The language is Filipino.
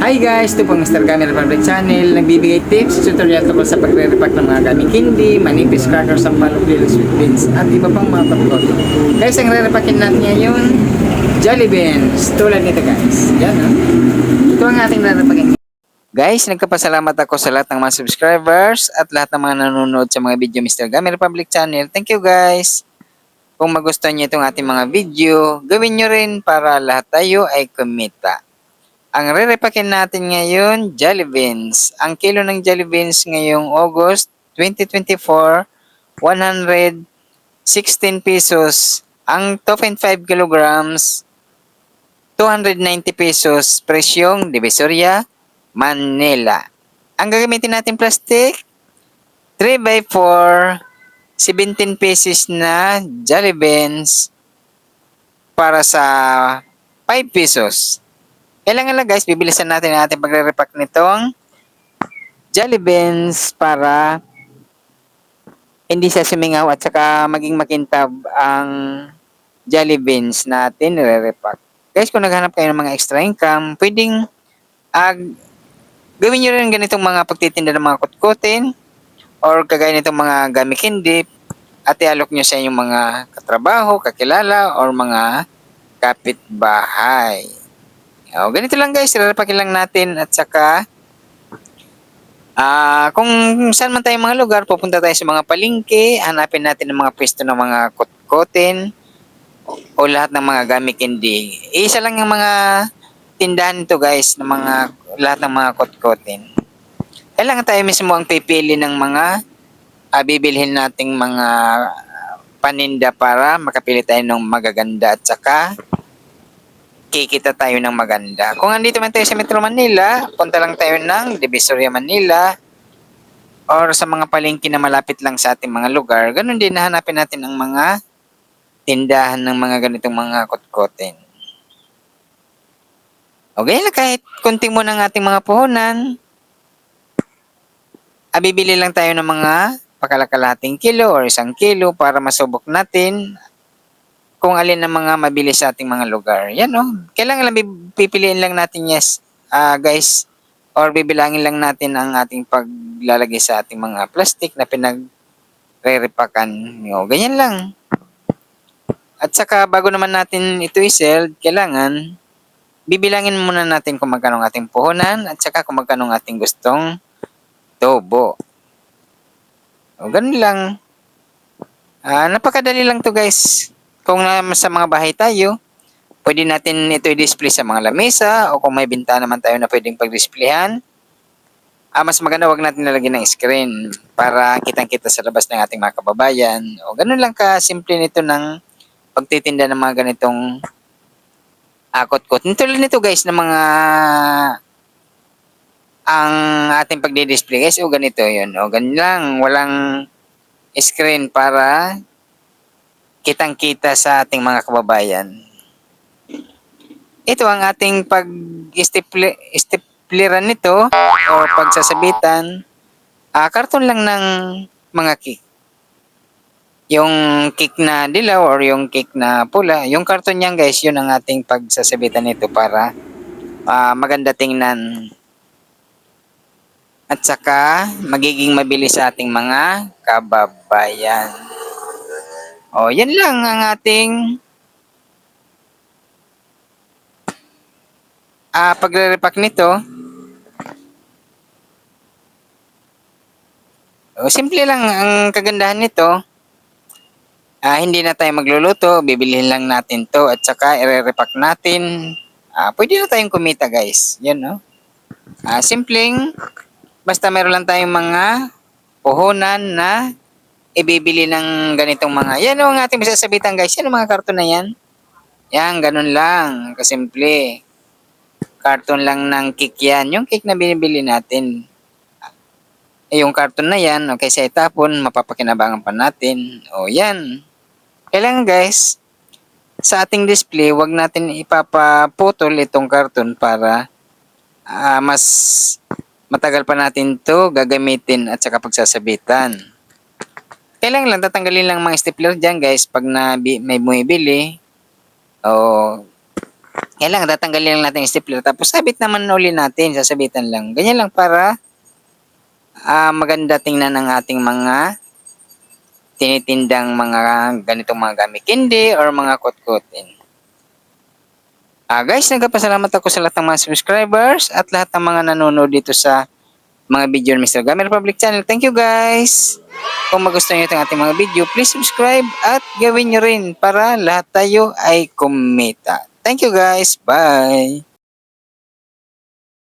Hi guys, ito po Mr. Camera Public Channel. Nagbibigay tips, tutorial tungkol sa pagre-repack ng mga gaming candy, manipis crackers, sampalok, lilo, sweet beans, at iba pang mga patkot. Guys, ang re-repackin natin ngayon, Jolly Beans. Tulad nito guys. Yan ha. Ito ang ating re-repackin. Guys, nagkapasalamat ako sa lahat ng mga subscribers at lahat ng mga nanonood sa mga video Mr. Camera Public Channel. Thank you guys. Kung magustuhan niyo itong ating mga video, gawin niyo rin para lahat tayo ay kumita. Ang re-repakin natin ngayon, Jolly Beans. Ang kilo ng Jolly Beans ngayong August 2024, 116 pesos. Ang 2.5 kilograms, 290 pesos. Presyong Divisoria, Manila. Ang gagamitin natin plastic, 3x4, 17 pieces na Jolly Beans para sa 5 pesos. Kailangan lang guys, bibilisan natin ang ating pagre-repack nitong Jolly Beans para hindi siya sumingaw at saka maging makintab ang Jolly Beans natin re-repack. Guys, kung naghanap kayo ng mga extra income, pwedeng ag gawin nyo rin ganitong mga pagtitinda ng mga kutkutin or kagaya nitong mga gamit hindi at ialok nyo sa inyong mga katrabaho, kakilala, or mga kapitbahay. O, ganito lang guys, rarapakin lang natin at saka ah kung saan man tayo mga lugar, pupunta tayo sa mga palingke, hanapin natin ang mga pwesto ng mga kutkutin o lahat ng mga gamit hindi. Isa lang yung mga tindahan nito guys, ng mga lahat ng mga kutkutin. Kailangan tayo mismo ang pipili ng mga uh, bibilhin nating mga paninda para makapili tayo ng magaganda at saka kikita tayo ng maganda. Kung andito man tayo sa Metro Manila, punta lang tayo ng Divisoria Manila or sa mga palengke na malapit lang sa ating mga lugar. Ganun din, nahanapin natin ang mga tindahan ng mga ganitong mga kotkotin. Okay na kahit kunting mo ng ating mga puhunan, ah, bibili lang tayo ng mga pakalakalating kilo or isang kilo para masubok natin kung alin ang mga mabilis sa ating mga lugar. Yan oh. Kailangan lang pipiliin lang natin yes, ah, guys, or bibilangin lang natin ang ating paglalagay sa ating mga plastic na pinag re-repakan. O, ganyan lang. At saka bago naman natin ito i-sell, kailangan bibilangin muna natin kung magkano ang ating puhunan at saka kung magkano ang ating gustong tubo. O, ganun lang. Ah, napakadali lang to guys. Kung na sa mga bahay tayo, pwede natin ito i-display sa mga lamesa o kung may bintana naman tayo na pwedeng pag-displayhan. Ah, mas maganda wag natin nalagyan ng screen para kitang-kita sa labas ng ating mga kababayan. O ganun lang ka simple nito ng pagtitinda ng mga ganitong akot-kot. Tulad nito guys ng mga ang ating pagdi-display guys o ganito yun. O ganun lang. Walang screen para kitang-kita sa ating mga kababayan. Ito ang ating pag-stipleran nito o pagsasabitan. Ah, karton lang ng mga cake. Yung cake na dilaw or yung cake na pula, yung karton niyan guys, yun ang ating pagsasabitan nito para ah, maganda tingnan. At saka magiging mabilis sa ating mga kababayan. O, yan lang ang ating ah pagre-repack nito. O, simple lang ang kagandahan nito. Ah, hindi na tayo magluluto, bibilihin lang natin to at saka ire-repack natin. Ah, pwede na tayong kumita guys. Yan no. Ah, simpleng basta meron lang tayong mga puhunan na ibibili ng ganitong mga, yan ang ating masasabitan guys, yan ang mga karton na yan. Yan, ganun lang, kasimple. Karton lang ng cake yan, yung cake na binibili natin. Eh, yung karton na yan, okay, sa itapon, mapapakinabangan pa natin. O, yan. Kailangan guys, sa ating display, wag natin ipapaputol itong karton para ah, mas matagal pa natin to gagamitin at saka pagsasabitan. Kailangan lang tatanggalin lang mga stapler dyan guys pag na may bumibili o Kailangan tatanggalin lang natin yung stapler tapos sabit naman uli natin, sasabitan lang. Ganyan lang para ah, maganda tingnan ng ating mga tinitindang mga ganitong mga gamit candy or mga kutkutin. Ah guys, nagpapasalamat ako sa lahat ng mga subscribers at lahat ng mga nanonood dito sa mga video ng Mr. Gamer Public Channel. Thank you guys! Kung magustuhan nyo itong ating mga video, please subscribe at gawin nyo rin para lahat tayo ay kumita. Thank you guys! Bye!